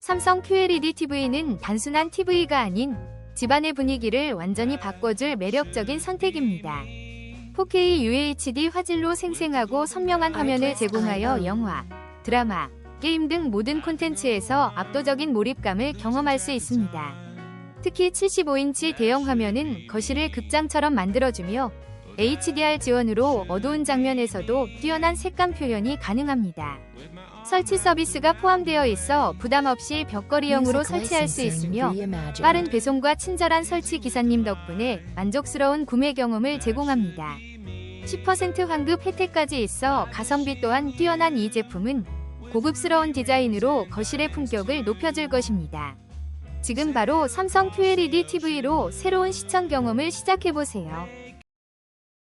삼성 QLED TV는 단순한 TV가 아닌 집안의 분위기를 완전히 바꿔줄 매력적인 선택입니다. 4K UHD 화질로 생생하고 선명한 화면을 제공하여 영화, 드라마, 게임 등 모든 콘텐츠에서 압도적인 몰입감을 경험할 수 있습니다. 특히 75인치 대형 화면은 거실을 극장처럼 만들어주며 HDR 지원으로 어두운 장면에서도 뛰어난 색감 표현이 가능합니다. 설치 서비스가 포함되어 있어 부담 없이 벽걸이형으로 설치할 수 있으며 빠른 배송과 친절한 설치 기사님 덕분에 만족스러운 구매 경험을 제공합니다. 10% 환급 혜택까지 있어 가성비 또한 뛰어난 이 제품은 고급스러운 디자인으로 거실의 품격을 높여줄 것입니다. 지금 바로 삼성 QLED TV로 새로운 시청 경험을 시작해보세요.